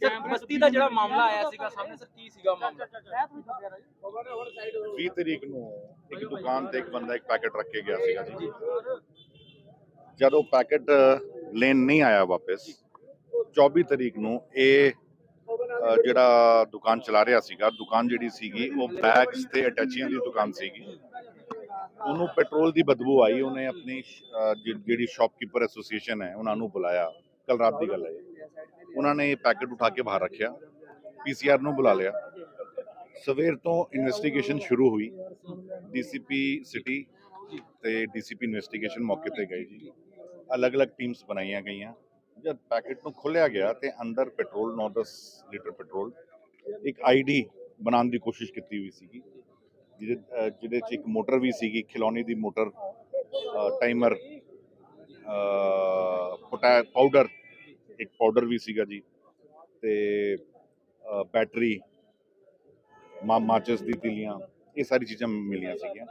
ਜ਼ਬਤੀ ਦਾ ਜਿਹੜਾ ਮਾਮਲਾ ਆਇਆ ਸੀਗਾ ਸਾਹਮਣੇ ਸਰ ਕੀ ਸੀਗਾ ਮਾਮਲਾ? 20 ਤਰੀਕ ਨੂੰ ਇੱਕ ਦੁਕਾਨ ਤੇ ਇੱਕ ਬੰਦਾ ਇੱਕ ਪੈਕੇਟ ਰੱਖ ਕੇ ਗਿਆ ਸੀਗਾ ਜੀ। ਜਦੋਂ ਪੈਕੇਟ ਲੈਣ ਨਹੀਂ ਆਇਆ ਵਾਪਸ 24 ਤਰੀਕ ਨੂੰ ਇਹ ਜਿਹੜਾ ਦੁਕਾਨ ਚਲਾ ਰਿਹਾ ਸੀਗਾ ਦੁਕਾਨ ਜਿਹੜੀ ਸੀਗੀ ਉਹ ਬੈਗਸ ਤੇ ਅਟੈਚੀਆਂ ਦੀ ਦੁਕਾਨ ਸੀਗੀ। ਉਹਨੂੰ ਪੈਟਰੋਲ ਦੀ ਬਦਬੂ ਆਈ ਉਹਨੇ ਆਪਣੀ ਜਿਹੜੀ ਸ਼ਾਪਕੀਪਰ ਐਸੋਸੀਏਸ਼ਨ ਹੈ ਉਹਨਾਂ ਨੂੰ ਬੁਲਾਇਆ। ਕੱਲ ਰਾਤ ਦੀ ਗੱਲ ਹੈ। ਉਹਨਾਂ ਨੇ ਇਹ ਪੈਕੇਟ ਉਠਾ ਕੇ ਬਾਹਰ ਰੱਖਿਆ ਪੀਸੀਆਰ ਨੂੰ ਬੁਲਾ ਲਿਆ। ਸਵੇਰ ਤੋਂ ਇਨਵੈਸਟੀਗੇਸ਼ਨ ਸ਼ੁਰੂ ਹੋਈ ਡੀਸੀਪੀ ਸਿਟੀ ਤੇ ਡੀਸੀਪੀ ਇਨਵੈਸਟੀਗੇਸ਼ਨ ਮੌਕੇ ਤੇ ਗਏ ਜੀ। ਅਲੱਗ-ਅਲੱਗ ਟੀਮਸ ਬਣਾਈਆਂ ਗਈਆਂ। ਜਦ ਪੈਕੇਟ ਨੂੰ ਖੋਲ੍ਹਿਆ ਗਿਆ ਤੇ ਅੰਦਰ ਪੈਟਰੋਲ 9-10 ਲੀਟਰ ਪੈਟਰੋਲ, ਇੱਕ ਆਈਡੀ ਬਣਾਉਣ ਦੀ ਕੋਸ਼ਿਸ਼ ਕੀਤੀ ਹੋਈ ਸੀਗੀ, ਜਿਹਦੇ ਜਿਹਦੇ ਚ ਇੱਕ ਮੋਟਰ ਵੀ ਸੀਗੀ, ਖਿਲੌਣੇ ਦੀ ਮੋਟਰ ਟਾਈਮਰ ਪੋਟਾ, ਪਾਊਡਰ ਇੱਕ ਪਾਊਡਰ ਵੀ ਸੀਗਾ ਜੀ ਤੇ ਬੈਟਰੀ ਮਾ, ਮਾਚਸ ਦੀ ਤਿਲੀਆਂ, ਇਹ ਸਾਰੀ ਚੀਜ਼ਾਂ ਮਿਲੀਆਂ ਸੀਗੀਆਂ।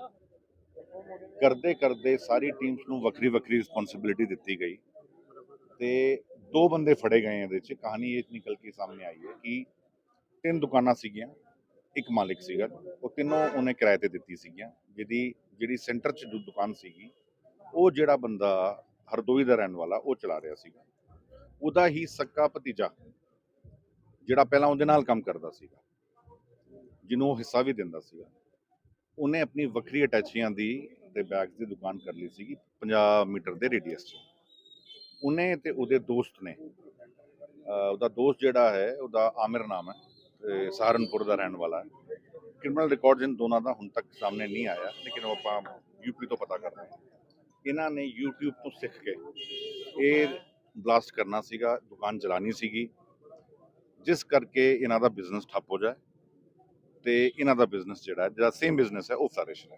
ਕਰਦੇ ਕਰਦੇ ਸਾਰੀ ਟੀਮਸ ਨੂੰ ਵੱਖਰੀ ਵੱਖਰੀ ਰਿਸਪੌਂਸਿਬਿਲਿਟੀ ਦਿੱਤੀ ਗਈ ਤੇ ਦੋ ਬੰਦੇ ਫੜੇ ਗਏ ਇਹਦੇ ਚ। ਕਹਾਣੀ ਇਹ ਨਿਕਲ ਕੇ ਸਾਹਮਣੇ ਆਈ ਹੈ ਕਿ ਤਿੰਨ ਦੁਕਾਨਾਂ ਸੀਗੀਆਂ, ਇੱਕ ਮਾਲਿਕ ਸੀਗਾ। ਉਹ ਤਿੰਨੋਂ ਉਹਨੇ ਕਿਰਾਏ ਤੇ ਦਿੱਤੀ ਸੀਗੀਆਂ। ਜਿਹਦੀ, ਜਿਹੜੀ ਸੈਂਟਰ 'ਚ ਜੋ ਦੁਕਾਨ ਸੀਗੀ, ਉਹ ਜਿਹੜਾ ਬੰਦਾ ਹਰਦੋਈ ਦਾ ਰਹਿਣ ਵਾਲਾ, ਉਹ ਚਲਾ ਰਿਹਾ ਸੀਗਾ। ਉਹਦਾ ਹੀ ਸੱਕਾ ਭਤੀਜਾ, ਜਿਹੜਾ ਪਹਿਲਾਂ ਉਹਦੇ ਨਾਲ ਕੰਮ ਕਰਦਾ ਸੀਗਾ, ਜਿਹਨੂੰ ਉਹ ਹਿੱਸਾ ਵੀ ਦਿੰਦਾ ਸੀਗਾ। ਉਹਨੇ ਆਪਣੀ ਵੱਖਰੀ ਅਟੈਚੀਆਂ ਦੀ ਤੇ ਬੈਗਸ ਦੀ ਦੁਕਾਨ ਕਰ ਲਈ ਸੀਗੀ 50 ਮੀਟਰ ਦੇ ਰੇਡੀਅਸ 'ਚ। ਉਹਨੇ ਤੇ ਉਹਦੇ ਦੋਸਤ ਨੇ ਉਹਦਾ ਦੋਸਤ ਜਿਹੜਾ ਹੈ, ਉਹਦਾ ਆਮਿਰ ਨਾਮ ਹੈ ਤੇ ਸਹਾਰਨਪੁਰ ਦਾ ਰਹਿਣ ਵਾਲਾ ਹੈ। ਕ੍ਰਿਮੀਨਲ ਰਿਕਾਰਡਸ ਇਨ ਦੋਨਾਂ ਦਾ ਹੁਣ ਤੱਕ ਸਾਹਮਣੇ ਨਹੀਂ ਆਇਆ, ਲੇਕਿਨ ਉਹ ਆਪਾਂ ਯੂਪੀ ਤੋਂ ਪਤਾ ਕਰਦੇ ਹਾਂ। ਇਹਨਾਂ ਨੇ YouTube ਤੋਂ ਸਿੱਖ ਕੇ ਇਹ ਬਲਾਸਟ ਕਰਨਾ ਸੀਗਾ ਦੁਕਾਨ ਚਲਾਣੀ ਸੀਗੀ। ਜਿਸ ਕਰਕੇ ਇਹਨਾਂ ਦਾ ਬਿਜ਼ਨਸ ਠੱਪ ਹੋ ਜਾਏ ਤੇ ਇਹਨਾਂ ਦਾ ਬਿਜ਼ਨਸ ਜਿਹੜਾ ਹੈ, ਜਿਹੜਾ ਸੇਮ ਬਿਜ਼ਨਸ ਹੈ ਉਹ ਫਲਰਿਸ਼ ਰਹੇ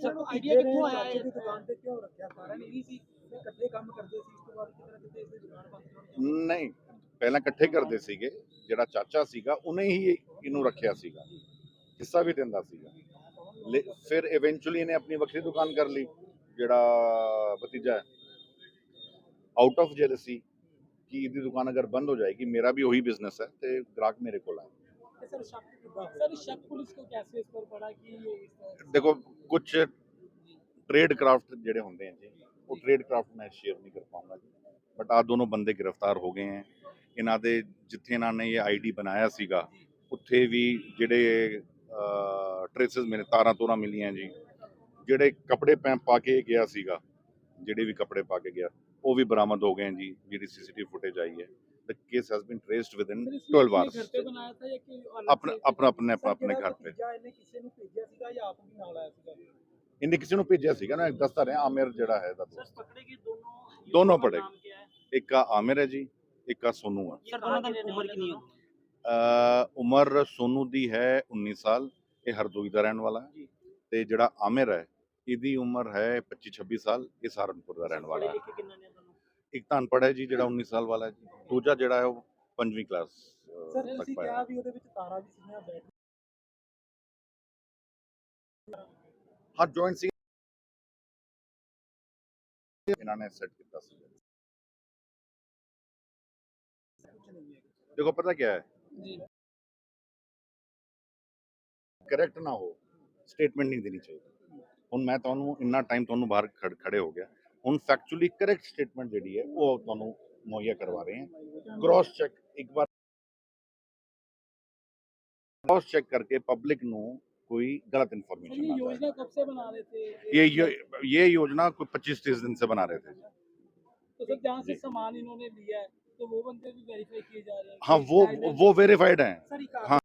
ਸਰ ਆਈਡੀਆ ਕਿੱਥੋਂ ਆਇਆ ਚਾਚੇ ਇਹ? ਦੀ ਦੁਕਾਨ ਤੇ ਕਿਉਂ ਰੱਖਿਆ ਕਾਰਨ ਇਹ ਸੀ। ਕਿ ਇਕੱਠੇ ਕੰਮ ਕਰਦੇ ਸੀ ਇਸ ਤੋਂ ਬਾਅਦ ਕਿਤੇ ਨਾ ਕਿਤੇ ਇਸ ਦੀ ਦੁਕਾਨ ਬੰਦ ਹੋਣੀ ਨਹੀਂ ਪਹਿਲਾਂ ਇਕੱਠੇ ਕਰਦੇ ਸੀਗੇ ਜਿਹੜਾ ਚਾਚਾ ਸੀਗਾ ਉਹਨੇ ਹੀ ਇਹਨੂੰ ਰੱਖਿਆ ਸੀਗਾ। ਹਿੱਸਾ ਵੀ ਦਿੰਦਾ ਸੀਗਾ। ਫਿਰ ਇਵੈਂਚੁਅਲੀ ਇਹਨੇ ਆਪਣੀ ਵੱਖਰੀ ਦੁਕਾਨ ਕਰ ਲਈ ਜਿਹੜਾ ਭਤੀਜਾ ਹੈ। ਆਊਟ ਆਫ ਜੈਲਸੀ ਕਿ ਇਹਦੀ ਦੁਕਾਨ ਅਗਰ ਬੰਦ ਹੋ ਜਾਏਗੀ ਮੇਰਾ ਵੀ ਉਹੀ ਬਿਜ਼ਨਸ ਹੈ ਤੇ ਗ੍ਰਾਹਕ ਮੇਰੇ ਕੋਲ ਆਏ ਦੇਖੋ ਕੁਝ ਟ੍ਰੇਡ ਕਰਾਫਟ ਜਿਹੜੇ ਹੁੰਦੇ ਆ ਜੀ ਉਹ ਟ੍ਰੇਡ ਕਰਾਫਟ ਮੈਂ ਸ਼ੇਅਰ ਨਹੀਂ ਕਰ ਪਾਉਂਗਾ ਜੀ ਬਟ ਆ ਦੋਨੋਂ ਬੰਦੇ ਗ੍ਰਿਫਤਾਰ ਹੋ ਗਏ ਹਨ ਇਹਨਾਂ ਦੇ ਜਿੱਥੇ ਇਹਨਾਂ ਨੇ ਇਹ ਆਈਡੀ ਬਣਾਇਆ ਸੀਗਾ ਉੱਥੇ ਵੀ ਜਿਹੜੇ ਟ੍ਰੇਸਸ ਮੇਰੇ ਤਾਰਾਂ ਤੋਰਾਂ ਮਿਲੀਆਂ ਜੀ ਜਿਹੜੇ ਕੱਪੜੇ ਪਾ ਕੇ ਗਿਆ ਸੀਗਾ ਜਿਹੜੇ ਵੀ ਕੱਪੜੇ ਪਾ ਕੇ ਗਿਆ ਉਹ ਵੀ ਬਰਾਮਦ ਹੋ ਗਏ ਹੈ ਜੀ ਜਿਹੜੀ ਸੀਸੀਟੀਵੀ ਫੁਟੇਜ ਆਈ ਹੈ the case has been traced within 12 घर पे ਆਵਰਸ बनाया था या कि अलग ਆਪਣਾ से? ਆਪਣਾ ਆਪਣੇ ਸਰ, ਆਪਣੇ ਜਿਹੜਾ ਘਰ ਤੇ ਭਤੀਜਾ ਇਹਨੇ ਕਿਸੇ ਨੂੰ ਭੇਜਿਆ ਸੀਗਾ ਜਾਂ ਆਪ ਵੀ ਨਾਲ ਆਇਆ ਸੀਗਾ ਇਹਨੇ ਕਿਸੇ ਨੂੰ ਭੇਜਿਆ ਸੀਗਾ ਨਾ ਦੱਸਦਾ ਰਿਹਾ ਆਮਿਰ ਜਿਹੜਾ ਹੈ ਦਾ सर पकड़े गए दोनों दोनों युवकों का पकड़े नाम क्या है ਇੱਕ ਆ ਆਮਿਰ ਹੈ ਜੀ ਇੱਕ ਆ ਸੋਨੂ ਹੈ सर दोनों की उम्र कितनी होगी ਅ, ਉਮਰ ਸੋਨੂ ਦੀ ਹੈ 19 ਸਾਲ ਇਹ ਹਰਦੋਈ ਦਾ ਰਹਿਣ ਵਾਲਾ ਹੈ ਤੇ ਜਿਹੜਾ ਆਮਿਰ ਹੈ ਇਹਦੀ ਉਮਰ ਹੈ 25 26 ਸਾਲ ਇਹ ਸਹਾਰਨਪੁਰ ਦਾ ਰਹਿਣ ਵਾਲਾ ਹੈ लिखे किन्ना ने दोनों ਇੱਕ ਤਾਂ ਅਨਪੜ੍ਹ ਹੈ ਜੀ ਜਿਹੜਾ 19 ਸਾਲ ਵਾਲਾ ਹੈ ਜੀ। ਦੂਜਾ ਜਿਹੜਾ ਹੈ ਉਹ ਪੰਜਵੀਂ ਕਲਾਸ ਸਰ ਤੱਕ ਤੁਸੀਂ ਪਾਇਆ ਕਿਹਾ ਵੀ ਉਹਦੇ ਵਿੱਚ ਤਾਰਾਂ ਵੀ ਸੀਗੀਆਂ ਬੈਟਰੀ ਹਾਂ ਜੁਆਇੰਟ ਸੀ ਇਹਨਾਂ ਨੇ ਸੈੱਟ ਕੀਤਾ ਸੀ। ਦੇਖੋ ਪਤਾ ਕੀ ਹੈ? जी ਕਰੈਕਟ ਨਾ ਹੋ ਸਟੇਟਮੈਂਟ ਨਹੀਂ ਦੇਣੀ ਚਾਹੀਦੀ। ਹੁਣ ਮੈਂ ਤੁਹਾਨੂੰ ਇੰਨਾ ਟਾਈਮ ਤੁਹਾਨੂੰ ਬਾਹਰ ਖੜ- ਖੜੇ ਹੋ ਗਿਆ। ਹੁਣ ਫੈਕਚੁਅਲੀ ਕਰੈਕਟ ਸਟੇਟਮੈਂਟ ਜਿਹੜੀ ਹੈ ਉਹ ਤੁਹਾਨੂੰ ਮੁਹੱਈਆ ਕਰਵਾ ਰਹੇ ਹਾਂ ਕ੍ਰਾਸ ਚੈੱਕ ਇੱਕ ਬਾਰ ਕ੍ਰਾਸ ਚੈੱਕ करके पब्लिक ਨੂੰ कोई गलत सर इन्फॉर्मेशन ये ना जाए योजना कब से बना रहे थे ये ये ये योजना कोई 25 तीस दिन से बना रहे थे तो सर जहाँ से सामान इन्होंने लिया है तो वो बंदे भी वेरीफाई किए जा रहे हैं हाँ कि वो शायद वो वेरीफाइड हैं ਸਰ ਇੱਕ हाँ।